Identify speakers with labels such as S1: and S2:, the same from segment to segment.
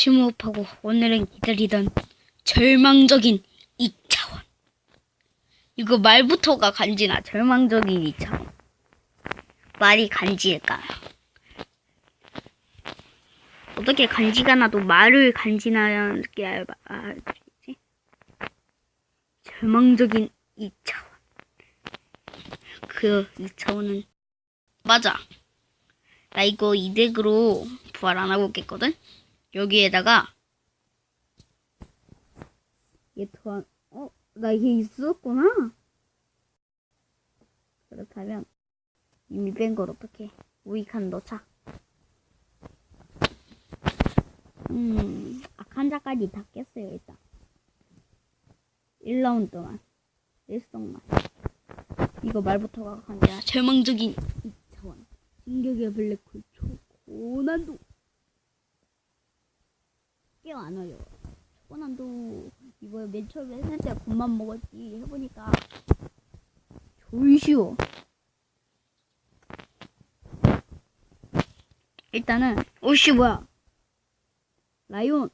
S1: 심호흡하고 오늘은 기다리던 절망적인 2차원. 이거 말부터가 간지나 절망적인 2차원. 말이 간지일까요? 어떻게 간지가 나도 말을 간지나게 알지? 절망적인 2차원. 그 2차원은 맞아. 나 이거 이덱으로 부활 안 하고 있겠거든? 여기에다가 얘 도안 어? 나 이게 있었구나? 그렇다면 이미 뺀 걸 어떻게 우익한 넣자. 음 아칸자까지 다 깼어요 일단. 1라운드 동안. 1성만 이거 말부터가 아니라 절망적인 2차원 진격의 블랙홀 초고난도 꽤 많아요. 초고난도 이거 맨 처음에 했을 때 겁만 먹었지 해보니까 졸 쉬워. 일단은 오씨 뭐야? 라이온.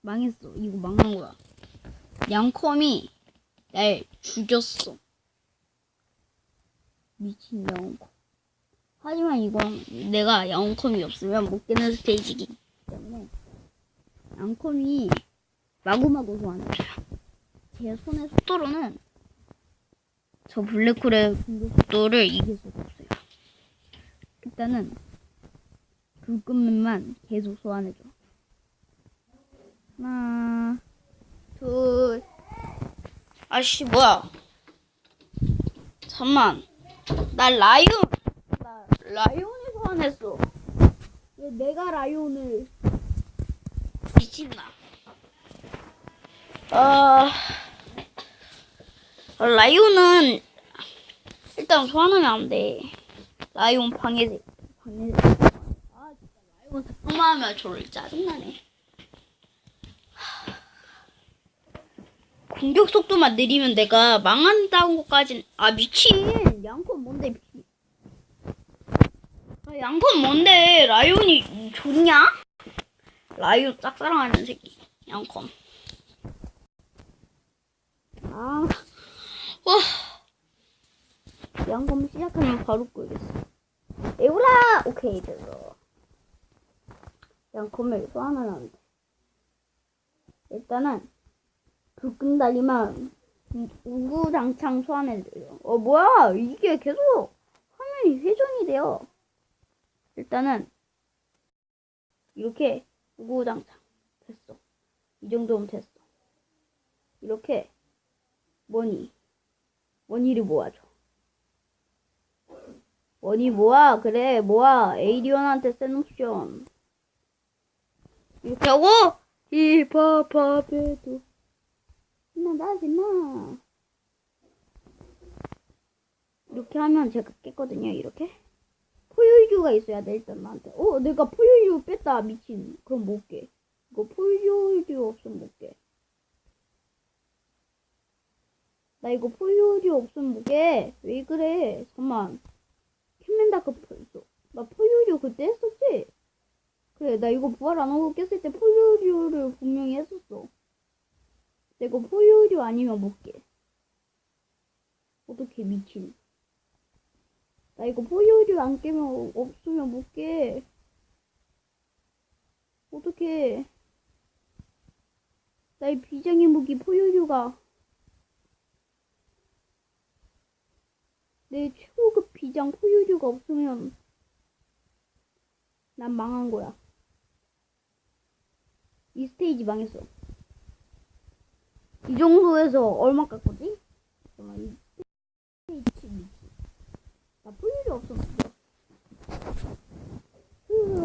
S1: 망했어. 이거 망한 거야. 양컴이 날 죽였어. 미친 양컴 하지만 이건 내가 양컴이 없으면 못 깨는 스테이지이기 때문에 양컴이 마구마구 소환해줘요 제 손의 속도로는 저 블랙홀의 속도를 이길 수가 없어요 일단은 불금맨만 계속 소환해줘. 하나, 둘. 아씨 뭐야? 잠만. 나 라이온. 나 라이온을 소환했어. 왜 내가 라이온을 미친나? 아 라이온은 일단 소환하면 안 돼. 라이온 방해제. 방해제. 아 진짜 라이온 상만 하면 저를 짜증나네. 하. 공격 속도만 느리면 내가 망한다는 것까진 아 미친 양콘 뭔데 양콘 뭔데 라이온이 좋냐? 라이온 짝사랑하는 새끼 양콘 아 와. 양검 시작하면 바로 끄겠어. 에우라! 오케이, 됐어. 양검을 소환하면 돼. 일단은, 불끈 달리만 우구장창 소환해줘요. 어, 뭐야! 이게 계속 화면이 회전이 돼요. 일단은, 이렇게 우구장창. 됐어. 이 정도면 됐어. 이렇게, 뭐니? 원희를 모아줘. 원희 모아 그래 모아 에이리언한테 센 옵션 이렇게 하고 이파파베도 신나다 신나 이렇게 하면 제가 깼거든요 이렇게 포유류가 있어야 돼 일단 나한테 어 내가 포유류 뺐다 미친 그럼 못깨 이거 포유류 없으면 못깨 나 이거 포유류 없으면 못깨 왜 그래 잠만 캔맨다크. 나 포유류 그때 했었지? 그래, 나 이거 부활 안 하고 깼을 때 포유류를 분명히 했었어. 내가 포유류 아니면 못 깨. 어떻게 미친. 나 이거 포유류 안 깨면 없으면 못 깨. 어떻게. 나의 비장의 무기 포유류가 내 최고급 비장 포유류가 없으면 난 망한 거야. 이 스테이지 망했어. 이 정도에서 얼마 깎거지? 잠깐만, 이 스테이지 미치. 나 포유류 없었어.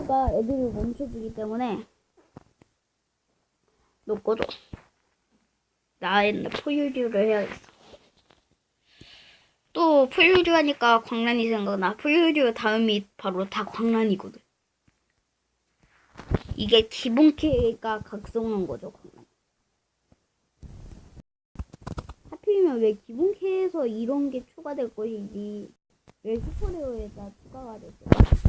S1: 포유류가 애들을 멈춰주기 때문에 너 꺼줘. 나는 포유류를 해야겠어. 또 포유류 하니까 광란이 생각나. 포유류 다음이 바로 다 광란이거든. 이게 기본 캐가 각성한 거죠, 광란. 하필이면 왜 기본 캐에서 이런 게 추가될 것이지 왜 슈퍼레어에다 추가가 됐어?